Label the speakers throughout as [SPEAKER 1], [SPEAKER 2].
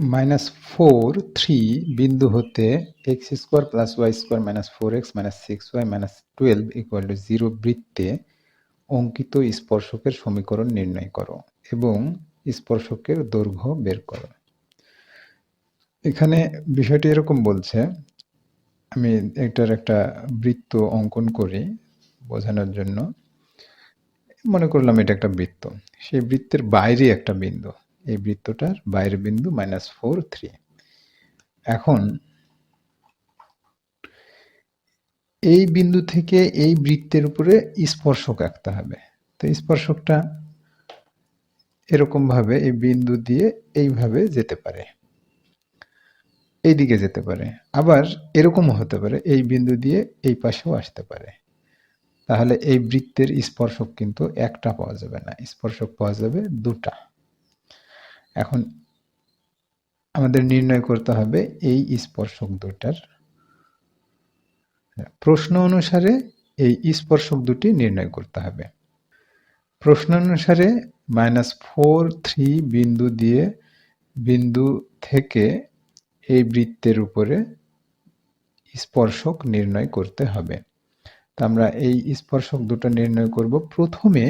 [SPEAKER 1] Minus four three বিন্দু হতে x square plus y square minus four x minus six y minus twelve equal to zero বৃত্তে অঙ্কিত স্পর্শকের সমীকরণ নির্ণয় করো এবং স্পর্শকের দৈর্ঘ্য বের করো। এখানে বিষয়টি এরকম বলছে, আমি এটার একটা বৃত্ত অঙ্কন করি বোঝানোর জন্য। মনে করলাম এটা একটা বৃত্ত, সেই বৃত্তের বাইরে একটা বিন্দু। এই বৃত্তটার বাইরের বিন্দু মাইনাস ফোর থ্রি এখন, এই বিন্দু থেকে এই বৃত্তের উপরে স্পর্শক আঁকতে হবে। তো স্পর্শকটা এরকম ভাবে এই বিন্দু দিয়ে এইভাবে যেতে পারে। এই দিকে যেতে পারে। আবার এরকমও হতে পারে, এই বিন্দু দিয়ে এই পাশেও আসতে পারে। তাহলে এই বৃত্তের স্পর্শক কিন্তু একটা পাওয়া যাবে না, স্পর্শক পাওয়া যাবে দুটা। এখন আমাদের নির্ণয় করতে হবে এই স্পর্শক দুটার প্রশ্ন অনুসারে এই স্পর্শক দুটি নির্ণয় করতে হবে। প্রশ্ন অনুসারে মাইনাস ফোর থ্রি বিন্দু দিয়ে বিন্দু থেকে এই বৃত্তের উপরে স্পর্শক নির্ণয় করতে হবে। তা আমরা এই স্পর্শক দুটো নির্ণয় করব। প্রথমে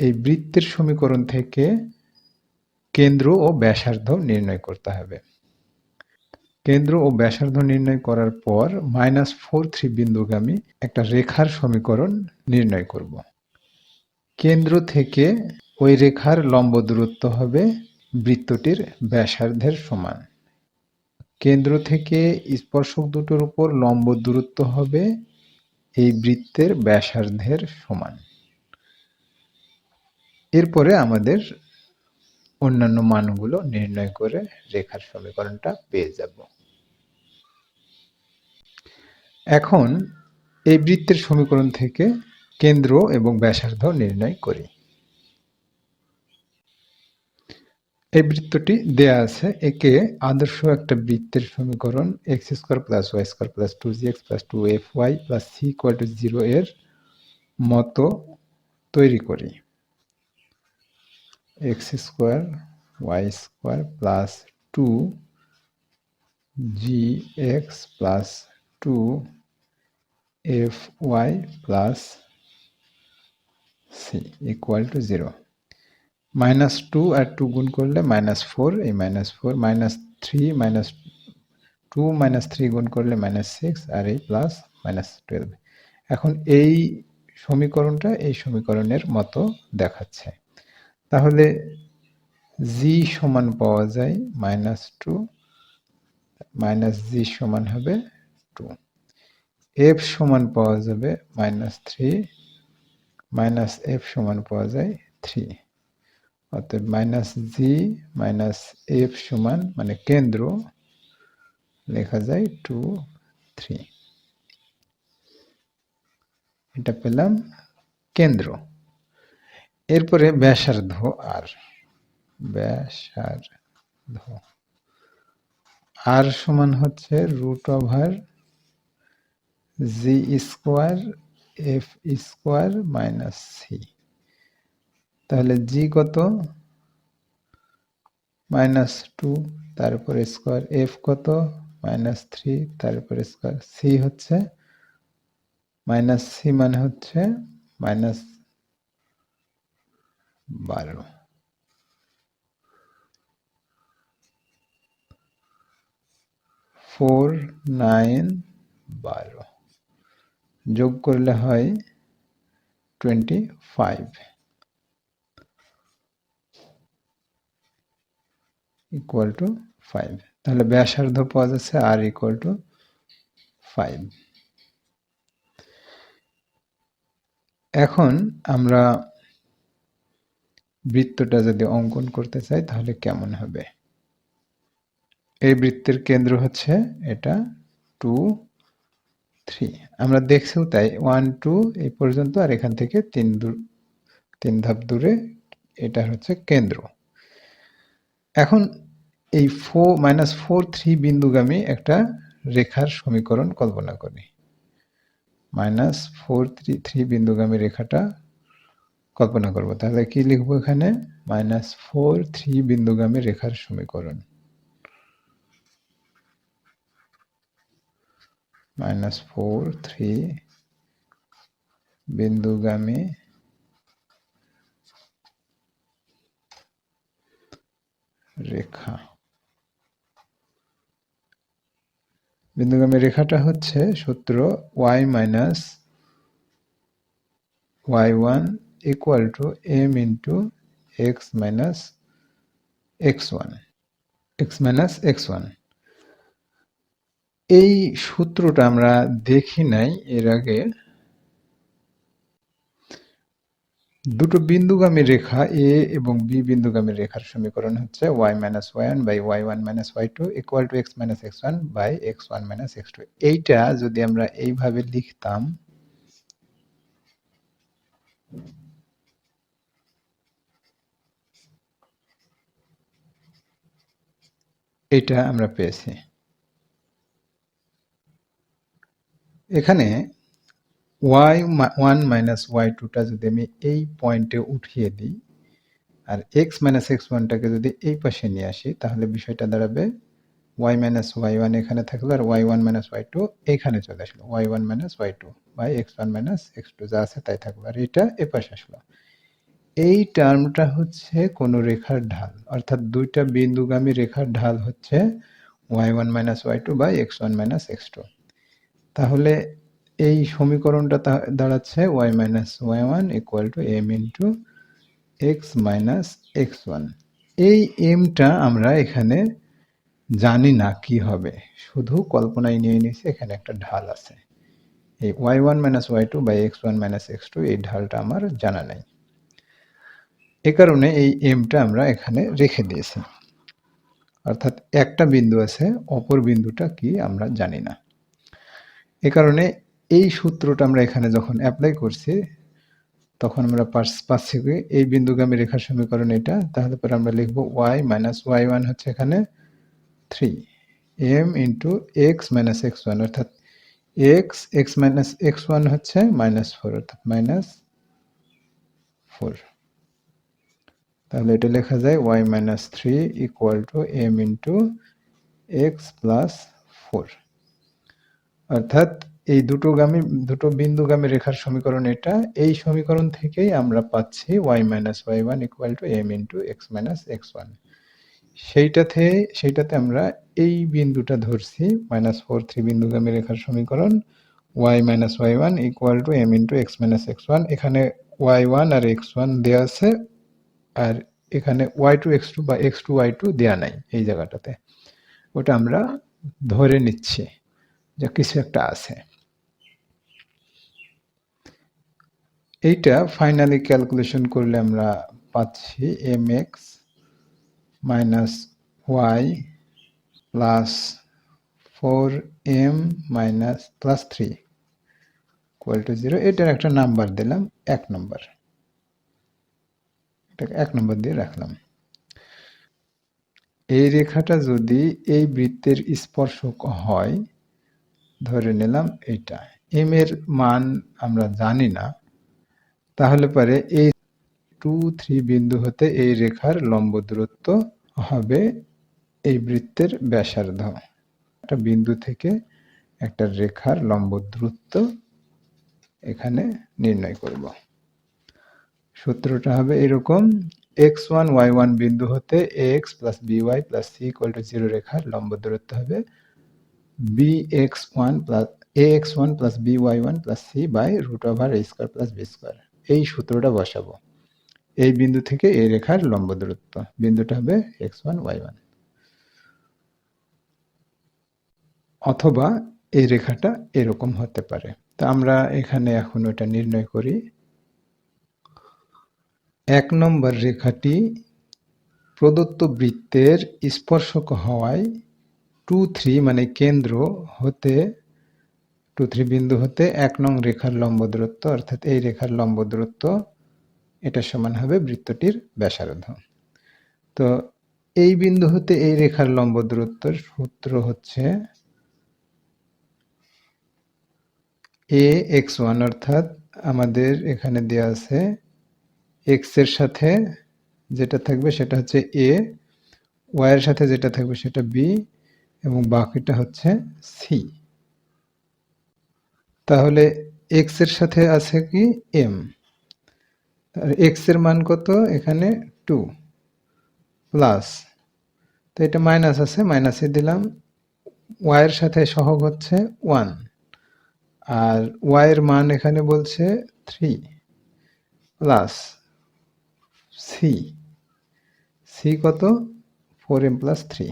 [SPEAKER 1] এই বৃত্তের সমীকরণ থেকে কেন্দ্র ও ব্যাসার্ধ নির্ণয় করতে হবে। কেন্দ্র ও ব্যাসার্ধ নির্ণয় করার পর মাইনাস ফোর থ্রি বিন্দুগামী একটা রেখার সমীকরণ নির্ণয় করব। কেন্দ্র থেকে ওই রেখার লম্ব দূরত্ব হবে বৃত্তটির ব্যাসার্ধের সমান। কেন্দ্র থেকে স্পর্শক দুটোর উপর লম্ব দূরত্ব হবে এই বৃত্তের ব্যাসার্ধের সমান। এরপরে আমাদের অন্যান্য মানগুলো নির্ণয় করে রেখার সমীকরণটা পেয়ে যাব। এখন এই বৃত্তের সমীকরণ থেকে কেন্দ্র এবং ব্যাসার্ধ নির্ণয় করি। এই বৃত্তটি দেয়া আছে একে আদর্শ একটা বৃত্তের সমীকরণ x square plus y square plus two g x plus two f y plus c equal to zero এর মতো তৈরি করি। X square, y square plus two g x plus two f y plus c equal to zero. Minus two R two গুণ করলে minus four, এই minus four, minus three, minus two, minus three গুণ করলে minus six আর এই plus minus twelve. এখন এই সমীকরণটা এই সমীকরণের মতো দেখাচ্ছে। তাহলে জি সমান পাওয়া যায় মাইনাস টু, মাইনাস জি সমান হবে টু। এফ সমান পাওয়া যাবে মাইনাস থ্রি, মাইনাস এফ সমান পাওয়া যায় থ্রি। অর্থাৎ মাইনাস জি মাইনাস এফ সমান মানে কেন্দ্র লেখা যায় টু, থ্রি। এটা পেলাম কেন্দ্র। এরপরে ব্যাসার্ধ আর ব্যাসার্ধ। আর সমান হচ্ছে root over g square f square minus c তাহলে জি কত? মাইনাস টু তারপরে স্কোয়ার এফ কত? মাইনাস থ্রি তারপরে স্কোয়ার সি হচ্ছে মাইনাস সি মানে হচ্ছে মাইনাস বারো ফোর নাইন বারো যোগ করলে হয় twenty five equal to five তাহলে ব্যাসার্ধ পাওয়া যাচ্ছে আর ইকুয়াল টু ফাইভ এখন আমরা বৃত্তটা যদি অঙ্কন করতে চাই, তাহলে কেমন হবে? এই বৃত্তের কেন্দ্র হচ্ছে এটা টু থ্রি আমরা দেখছিও তাই ওয়ান টু এই পর্যন্ত, আর এখান থেকে তিন দূর, তিন ধাপ দূরে এটা হচ্ছে কেন্দ্র। এখন এই ফোর মাইনাস ফোর থ্রি বিন্দুগামী একটা রেখার সমীকরণ কল্পনা করি। মাইনাস ফোর থ্রি থ্রি বিন্দুগামী রেখাটা কল্পনা করব। তাহলে কি লিখব এখানে? মাইনাস ফোর থ্রি বিন্দুগামী রেখার সমীকরণ। মাইনাস ফোর থ্রি বিন্দুগামী রেখা। বিন্দুগামী রেখাটা হচ্ছে সূত্র y minus y one m into x minus x one x minus x one এই সূত্রটা আমরা দেখি নাই এর আগে। দুটো বিন্দুগামী রেখা এ এবং বি বিন্দুগামী রেখার সমীকরণ হচ্ছে y minus y one by y one minus y two equal to x minus x one by x one minus x two এইটা যদি আমরা এইভাবে লিখতাম এটা আমরা পেয়েছি। এখানে ওয়াই ওয়ান মাইনাস ওয়াই টুটা যদি আমি এই পয়েন্টে উঠিয়ে দিই, আর এক্স মাইনাস এক্স ওয়ানটাকে যদি এই পাশে নিয়ে আসি, তাহলে বিষয়টা দাঁড়াবে ওয়াই মাইনাস ওয়াই ওয়ান এখানে থাকল আর y one minus y two এখানে চলে আসলো। Y one minus y two by x one minus x two যা আছে তাই থাকল। আর এটা এ পাশে আসলো। এই টার্মটা হচ্ছে কোনো রেখার ঢাল, অর্থাৎ দুইটা বিন্দুগামী রেখার ঢাল হচ্ছে y one minus y two by x one minus x two. তাহলে এই সমীকরণটা দাঁড়াচ্ছে y minus y one equal to m into x minus x one. এই এমটা আমরা এখানে জানি না কি হবে, শুধু কল্পনায় নিয়ে নিয়েছি এখানে একটা ঢাল আছে। এই y one minus y two by x one minus x two এই ঢালটা আমার জানা নেই। এ কারণে এই এমটা আমরা এখানে রেখে দিয়েছি। অর্থাৎ একটা বিন্দু আছে, অপর বিন্দুটা কি আমরা জানি না। এ কারণে এই সূত্রটা আমরা এখানে যখন অ্যাপ্লাই করছি, তখন আমরা পাচ্ছি কি? এই বিন্দুগামী রেখার সমীকরণ এটা, তাহলে পরে আমরা লিখব ওয়াই মাইনাস ওয়াই ওয়ান হচ্ছে এখানে three m into x minus x one অর্থাৎ x x minus x one হচ্ছে মাইনাস ফোর অর্থাৎ মাইনাস ফোর তাহলে এটা লেখা যায় y minus three equal to m into x plus four অর্থাৎ এই দুটো গামী, দুটো বিন্দুগামী রেখার সমীকরণ এটা। এই সমীকরণ থেকেই আমরা পাচ্ছি y minus y one equal to m into x minus x one সেইটাতে সেইটাতে আমরা এই বিন্দুটা ধরছি মাইনাস ফোর থ্রি বিন্দুগামী রেখার সমীকরণ y minus y one equal to m into x minus x one এখানে ওয়াই ওয়ান আর এক্স ওয়ান দেওয়া আছে আর এখানে ওয়াই টু এক্স টু বা এক্স টু ওয়াই টু দেওয়া নাই এই জায়গাটাতে। ওটা আমরা ধরে নিচ্ছি যে কিছু একটা আছে। এইটা ফাইনালি ক্যালকুলেশন করলে আমরা পাচ্ছি m x minus y plus four m minus plus three equal to zero এটার একটা নাম্বার দিলাম, এক নম্বর এটাকে এক নম্বর দিয়ে রাখলাম। এই রেখাটা যদি এই বৃত্তের স্পর্শক হয়, ধরে নিলাম এটা এম এর মান আমরা জানি না, তাহলে পরে এই টু থ্রি বিন্দু হতে এই রেখার লম্ব দূরত্ব হবে এই বৃত্তের ব্যাসার্ধ। একটা বিন্দু থেকে একটা রেখার লম্ব দূরত্ব এখানে নির্ণয় করব। সূত্রটা হবে এরকম এক্স ওয়ান ওয়াই ওয়ান বিন্দু হতে x plus b y plus c equal to zero রেখার লম্ব দূরত্ব হবে b x one plus a x one plus b y one plus c by root over a square plus b square এই সূত্রটা বসাবো। এই বিন্দু থেকে এই রেখার লম্ব দূরত্ব, বিন্দুটা হবে এক্স ওয়ান ওয়াই ওয়ান অথবা এই রেখাটা এরকম হতে পারে। তা আমরা এখানে এখন ওটা নির্ণয় করি। এক নম্বর রেখাটি প্রদত্ত বৃত্তের স্পর্শক হওয়ায় টু থ্রি মানে কেন্দ্র হতে, টু থ্রি বিন্দু হতে এক নং রেখার লম্ব দূরত্ব, অর্থাৎ এই রেখার লম্ব দূরত্ব, এটা সমান হবে বৃত্তটির ব্যাসার্ধ। তো এই বিন্দু হতে এই রেখার লম্ব দূরত্বের সূত্র হচ্ছে এ এক্স ওয়ান অর্থাৎ আমাদের এখানে দেওয়া আছে এক্সের সাথে যেটা থাকবে সেটা হচ্ছে এ ওয়াইয়ের সাথে যেটা থাকবে সেটা বি এবং বাকিটা হচ্ছে সি তাহলে এক্সের সাথে আছে কি এম এক্সের মান কত? এখানে টু প্লাস তো এটা মাইনাস আছে মাইনাসে দিলাম। ওয়াই এর সাথে সহগ হচ্ছে ওয়ান আর ওয়াই এর মান এখানে বলছে থ্রি প্লাস সি সি কত? Four m plus three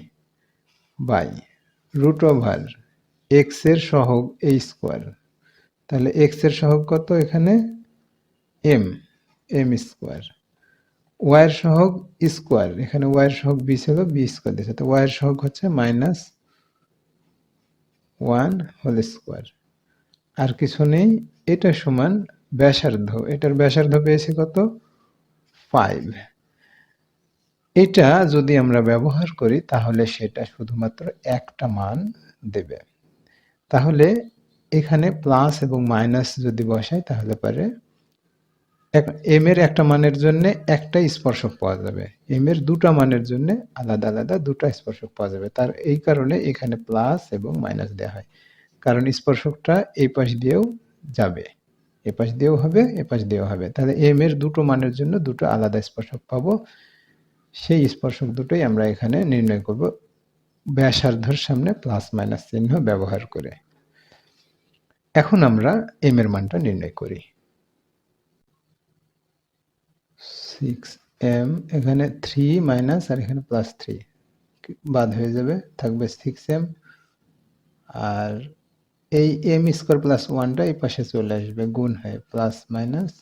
[SPEAKER 1] by root over এক্সের সহগ এই স্কোয়ার তাহলে এক্সের সহগ কত এখানে? এম এম স্কোয়ার ওয়াইয়ের সহগ স্কোয়ার এখানে ওয়াইয়ের সহগ বি ছিল বি স্কোয়ার দিয়েছে। তো ওয়াইয়ের সহগ হচ্ছে মাইনাস ওয়ান হোল স্কোয়ার আর কিছু নেই, এটা সমান ব্যাসার্ধ। এটার ব্যাসার্ধ পেয়েছি কত? ফাইভ এটা যদি আমরা ব্যবহার করি, তাহলে সেটা শুধুমাত্র একটা মান দেবে। তাহলে এখানে প্লাস এবং মাইনাস যদি বসাই, তাহলে পারে এম এর একটা মানের জন্য একটা স্পর্শক পাওয়া যাবে। এম এর দুটা মানের জন্য আলাদা আলাদা দুটা স্পর্শক পাওয়া যাবে। তার, এই কারণে এখানে প্লাস এবং মাইনাস দেওয়া হয়। কারণ স্পর্শকটা এই পাশ দিয়েও যাবে। এ পাশ দিয়েও হবে এ পাশ দিয়েও হবে। তাহলে এম এর দুটো মানের জন্য দুটো আলাদা স্পর্শক পাবো। সেই স্পর্শক দুটোই আমরা এখানে নির্ণয় করব ব্যাসার্ধর সামনে প্লাস মাইনাস চিহ্ন ব্যবহার করে। এখন আমরা এম এর মানটা নির্ণয় করি। সিক্স এম এখানে থ্রি মাইনাস আর এখানে প্লাস থ্রি বাদ হয়ে যাবে, থাকবে সিক্স এম আর এই এম স্কোয়ার প্লাস ওয়ানটা এই পাশে চলে আসবে, গুণ হয়ে plus minus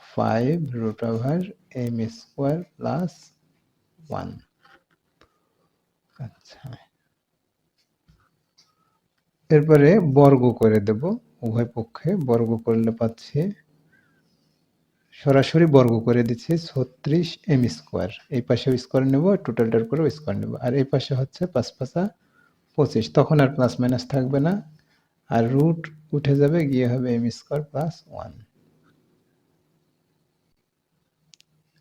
[SPEAKER 1] five root over m square plus one আচ্ছা। এরপরে বর্গ করে দেব, উভয় পক্ষে বর্গ করলে পাচ্ছি, সরাসরি বর্গ করে দিচ্ছি ছত্রিশ এম স্কোয়ার এই পাশে স্কোয়ার নেব টোটালটার করে স্কোয়ার নেব। আর এই পাশে হচ্ছে পাঁচ পাঁচা পঁচিশ। তখন আর প্লাস মাইনাস থাকবে না। আর রুট উঠে যাবে, গিয়ে হবে এম স্কোয়ার প্লাস ওয়ান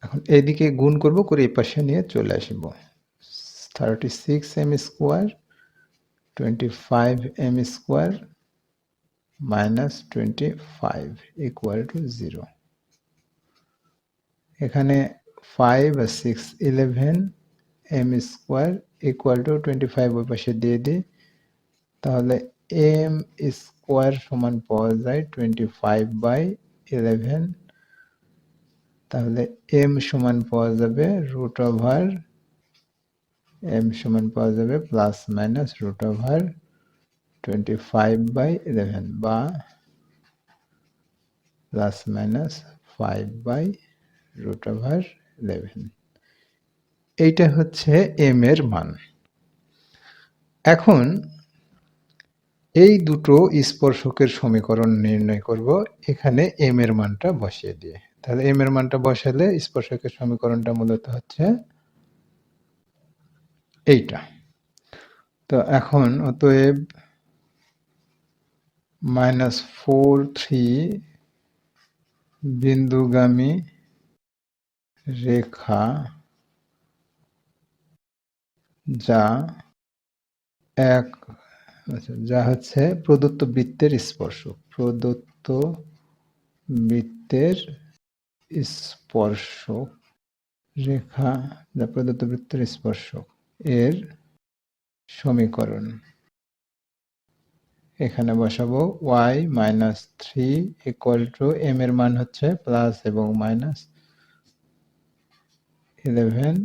[SPEAKER 1] এখন এইদিকে গুণ করব, করে এই পাশে নিয়ে চলে আসব। Thirty six m square twenty five m square minus twenty five equal to zero এখানে five R six eleven m square equal to twenty five ওই পাশে দিয়ে দিই। তাহলে এম স্কোয়ার সমান পাওয়া যায় টোয়েন্টি ফাইভ বাই ইলেভেন তাহলে এম সমান পাওয়া যাবে রুট ওভার এম সমান পাওয়া যাবে plus minus root over twenty five by eleven বা plus minus five by root over eleven এইটা হচ্ছে এম এর মান। এখন এই দুটো স্পর্শকের সমীকরণ নির্ণয় করব। এখানে এম এর মানটা বসিয়ে দিয়ে। তাহলে এম এর মানটা বসালে স্পর্শকের সমীকরণটা মূলত হচ্ছে এইটা। তো এখন অতএব মাইনাস ফোর থ্রি বিন্দুগামী রেখা যা এক আচ্ছা যা হচ্ছে প্রদত্ত বৃত্তের স্পর্শক প্রদত্ত বৃত্তের স্পর্শক রেখা, যা প্রদত্ত বৃত্তের স্পর্শক এর সমীকরণ। এখানে বসাবো y minus three equal to m এর মান হচ্ছে প্লাস এবং minus eleven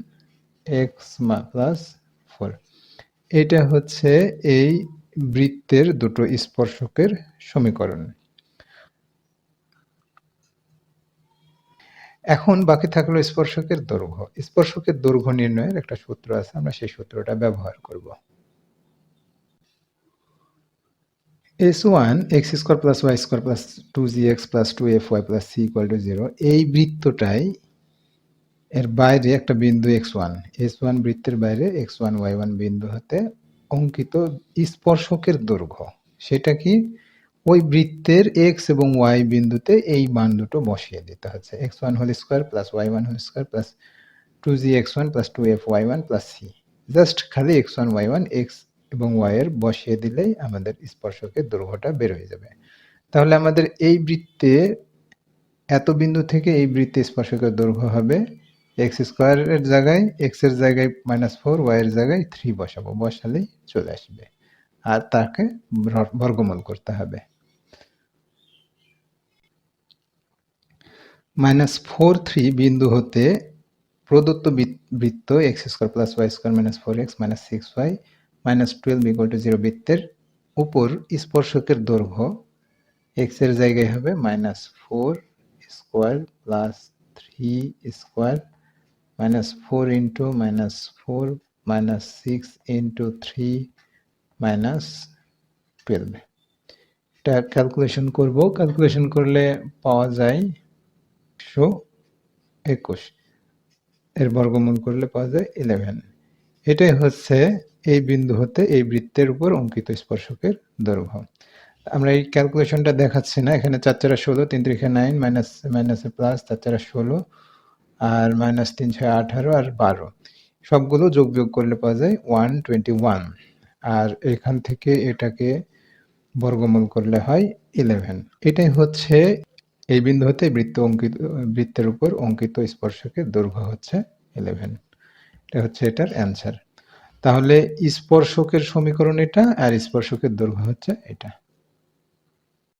[SPEAKER 1] x plus four এটা হচ্ছে এই বৃত্তের দুটো স্পর্শকের সমীকরণ। এখন বাকি থাকল স্পর্শকের দৈর্ঘ্য। স্পর্শকের দৈর্ঘ্য নির্ণয়ের একটা সূত্র আছে, আমরা সেই সূত্রটা ব্যবহার করব। S one x square plus y square plus two g x plus two f y plus c equal to zero এই বৃত্তটাই এর বাইরে একটা বিন্দু এক্স ওয়ান এস ওয়ান বৃত্তের বাইরে এক্স ওয়ান ওয়াই ওয়ান বিন্দু হতে অঙ্কিত স্পর্শকের দৈর্ঘ্য। সেটা কি? ওই বৃত্তের এক্স এবং ওয়াই বিন্দুতে এই মান দুটো বসিয়ে দিতে হচ্ছে। X one whole square plus y one whole square plus two g x one plus two f y one plus c just খালি x one y one x এবং ওয়াই এর বসিয়ে দিলেই আমাদের স্পর্শকের দৈর্ঘ্যটা বের হয়ে যাবে। তাহলে আমাদের এই বৃত্তে, এত বিন্দু থেকে এই বৃত্তে স্পর্শকের দৈর্ঘ্য হবে এক্স স্কোয়ারের জায়গায় এক্সের জায়গায় মাইনাস ফোর ওয়াই এর জায়গায় থ্রি বসাবো। বসালেই চলে আসবে। আর তাকে বর- বর্গমূল করতে হবে। মাইনাস ফোর থ্রি বিন্দু হতে প্রদত্ত বৃত- বৃত্ত x square plus y square minus four x minus six y minus twelve equal to zero বৃত্তের উপর স্পর্শকের দৈর্ঘ্য এক্সের জায়গায় হবে minus four square plus three square minus four into minus four minus six into three minus twelve এটা calculation করব। Calculation করলে পাওয়া যায় একশো একুশ। এর বর্গমূল করলে পাওয়া যায় ইলেভেন এটাই হচ্ছে এই বিন্দু হতে এই বৃত্তের উপর অঙ্কিত স্পর্শকের দৈর্ঘ্য। আমরা এই ক্যালকুলেশনটা দেখাচ্ছি না। এখানে চার চারা ষোলো, তিন তিরিখে নাইন মাইনাস মাইনাসে প্লাস চার চারা ষোলো আর মাইনাস তিন, ছয়, আঠারো আর বারো। সবগুলো যোগ, বিয়োগ করলে পাওয়া যায় ওয়ান টোয়েন্টি ওয়ান আর এখান থেকে এটাকে বর্গমূল করলে হয় ইলেভেন এটাই হচ্ছে এই বিন্দু হতে বৃত্ত অঙ্কিত, বৃত্তের উপর অঙ্কিত স্পর্শকের দৈর্ঘ্য হচ্ছে ইলেভেন এটা হচ্ছে এটার অ্যান্সার তাহলে স্পর্শকের সমীকরণ এটা আর স্পর্শকের দৈর্ঘ্য হচ্ছে এটা।